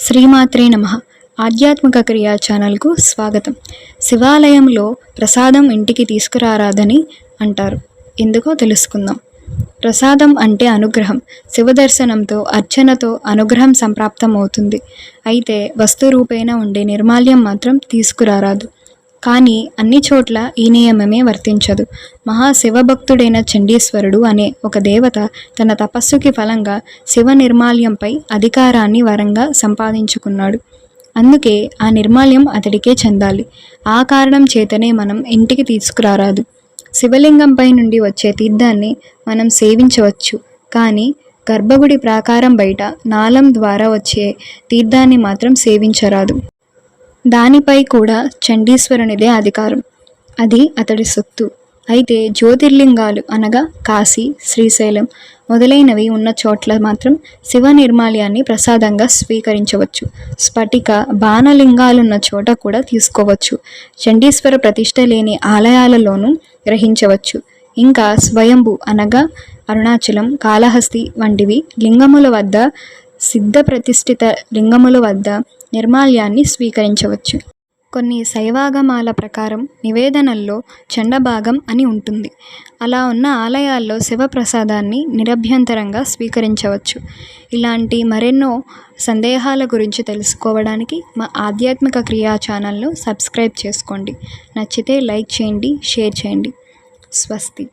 శ్రీమాత్రే నమ. ఆధ్యాత్మిక క్రియా ఛానల్కు స్వాగతం. శివాలయంలో ప్రసాదం ఇంటికి తీసుకురారాదని అంటారు. ఎందుకో తెలుసుకుందాం. ప్రసాదం అంటే అనుగ్రహం. శివ దర్శనంతో అర్చనతో అనుగ్రహం సంప్రాప్తం అవుతుంది అయితే వస్తు రూపేణ ఉండే నిర్మాల్యం మాత్రం తీసుకురారాదు. కానీ అన్ని చోట్ల ఈ నియమమే వర్తించదు. మహాశివభక్తుడైన చండీశ్వరుడు అనే ఒక దేవత తన తపస్సుకి ఫలంగా శివ నిర్మాల్యంపై అధికారాన్ని వరంగా సంపాదించుకున్నాడు. అందుకే ఆ నిర్మాల్యం అతడికే చెందాలి. ఆ కారణం చేతనే మనం ఇంటికి తీసుకురారాదు. శివలింగంపై నుండి వచ్చే తీర్థాన్ని మనం సేవించవచ్చు. కానీ గర్భగుడి ప్రాకారం బయట నాళం ద్వారా వచ్చే తీర్థాన్ని మాత్రం సేవించరాదు. దానిపై కూడా చండీశ్వరునిదే అధికారం. అది అతడి సొత్తు. అయితే జ్యోతిర్లింగాలు అనగా కాశీ శ్రీశైలం మొదలైనవి ఉన్న చోట్ల మాత్రం శివ నిర్మాల్యాన్ని ప్రసాదంగా స్వీకరించవచ్చు. స్ఫటిక బాణలింగాలున్న చోట కూడా తీసుకోవచ్చు. చండీశ్వర ప్రతిష్ట లేని ఆలయాలలోనూ గ్రహించవచ్చు. ఇంకా స్వయంభు అనగా అరుణాచలం కాళహస్తి వంటివి లింగముల వద్ద సిద్ధ ప్రతిష్ఠిత లింగముల వద్ద నిర్మాల్యాన్ని స్వీకరించవచ్చు. కొన్ని శైవాగమాల ప్రకారం నివేదనల్లో చండభాగం అని ఉంటుంది. అలా ఉన్న ఆలయాల్లో శివప్రసాదాన్ని నిరభ్యంతరంగా స్వీకరించవచ్చు. ఇలాంటి మరెన్నో సందేహాల గురించి తెలుసుకోవడానికి మా ఆధ్యాత్మిక క్రియా ఛానల్ను సబ్స్క్రైబ్ చేసుకోండి. నచ్చితే లైక్ చేయండి షేర్ చేయండి. స్వస్తి.